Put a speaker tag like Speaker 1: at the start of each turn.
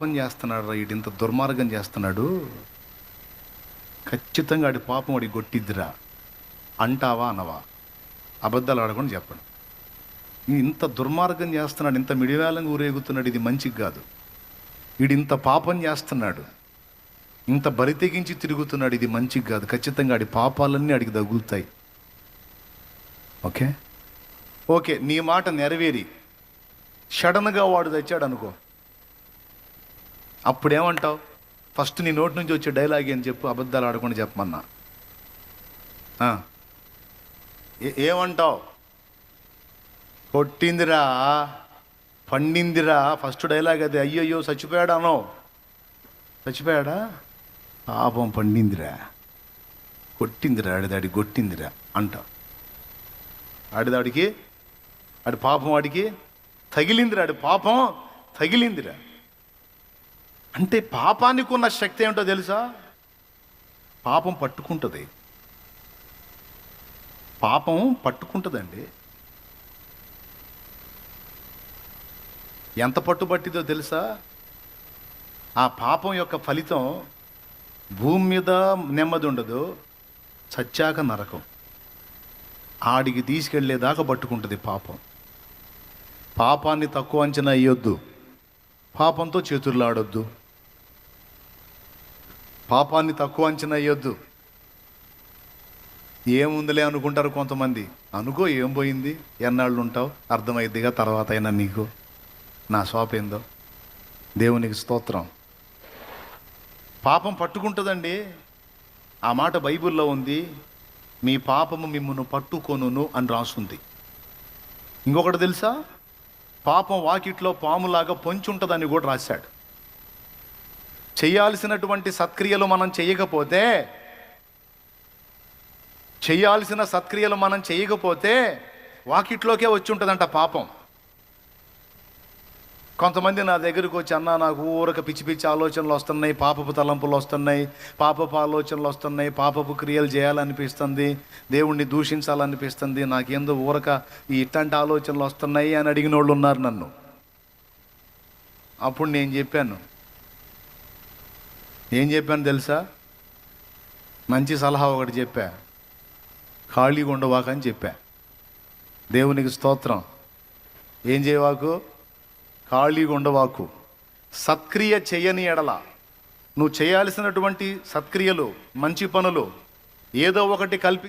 Speaker 1: పాపం చేస్తున్నాడు రా ఇంత దుర్మార్గం చేస్తున్నాడు. ఖచ్చితంగా ఆడి పాపం వాడి గొట్టిద్దిరా అంటావా అనవా. అబద్ధాలు ఆడకుండా చెప్పండి ఇంత దుర్మార్గం చేస్తున్నాడు ఇంత మిడివేలంగా ఊరేగుతున్నాడు ఇది మంచిది కాదు. వీడు ఇంత పాపం చేస్తున్నాడు ఇంత బరి తెగించి తిరుగుతున్నాడు ఇది మంచిది కాదు. ఖచ్చితంగా ఆడి పాపాలన్నీ అడిగి తగులుతాయి. ఓకే? ఓకే నీ మాట నెరవేరి. సడన్గా వాడు తెచ్చాడు అనుకో అప్పుడేమంటావు? ఫస్ట్ నీ నోటి నుంచి వచ్చే డైలాగ్ అని చెప్పు అబద్ధాలు ఆడకుండా చెప్పమన్నా. ఏ- ఏమంటావు? కొట్టిందిరా పండిందిరా. ఫస్ట్ డైలాగ్ అది. అయ్యయ్యో చచ్చిపోయాడానో చచ్చిపోయాడా? పాపం పండిందిరా. కొట్టిందిరా ఆడిదాడి కొట్టిందిరా అంట. ఆడిదాడికి ఆడి పాపం వాడికి తగిలిందిరా ఆడి పాపం తగిలిందిరా. అంటే పాపానికి ఉన్న శక్తి ఏమిటో తెలుసా? పాపం పట్టుకుంటుంది. పాపం పట్టుకుంటుందండి. ఎంత పట్టుబట్టిదో తెలుసా? ఆ పాపం యొక్క ఫలితం భూమి మీద నెమ్మది ఉండదు చచ్చాక నరకం. ఆడికి తీసుకెళ్ళేదాకా పట్టుకుంటుంది పాపం. పాపాన్ని తక్కువ అంచనా వేయొద్దు పాపంతో చేతుల్లో ఆడొద్దు పాపాన్ని తక్కువ అంచనా వేయొద్దు ఏముందిలే అనుకుంటారు కొంతమంది. అనుకో ఏం పోయింది? ఎన్నాళ్ళు ఉంటావు అర్థమైద్దిగా తర్వాత అయినా నీకు. నా షాప్ ఏందో? దేవునికి స్తోత్రం. పాపం పట్టుకుంటుందండి. ఆ మాట బైబిల్లో ఉంది. మీ పాపము మిమ్మల్ని పట్టుకొనును అని రాస్తుంది ఇంకొకటి తెలుసా? పాపం వాకిట్లో పాములాగా పొంచి ఉంటుందని కూడా రాశాడు. చేయాల్సినటువంటి సత్క్రియలు మనం చేయకపోతే చేయాల్సిన సత్క్రియలు మనం చేయకపోతే వాకిట్లోకే వచ్చి ఉంటుందంట పాపం. కొంతమంది నా దగ్గరికి వచ్చి అన్న నాకు ఊరక పిచ్చి పిచ్చి ఆలోచనలు వస్తున్నాయి పాపపు తలంపులు వస్తున్నాయి పాపపు ఆలోచనలు వస్తున్నాయి పాపపు క్రియలు చేయాలనిపిస్తుంది దేవుణ్ణి దూషించాలనిపిస్తుంది నాకేందో ఊరక ఈ ఇట్లాంటి ఆలోచనలు వస్తున్నాయి అని అడిగిన వాళ్ళు ఉన్నారు నన్ను. అప్పుడు నేను చెప్పాను. ఏం చెప్పాను తెలుసా? మంచి సలహా ఒకటి చెప్పా. ఖాళీగా ఉండవాక అని చెప్పా. దేవునికి స్తోత్రం. ఏం చేయవాకు? ఖాళీగా ఉండవాకు సత్క్రియ చేయని ఎడల. నువ్వు చేయాల్సినటువంటి సత్క్రియలు మంచి పనులు ఏదో ఒకటి కల్పి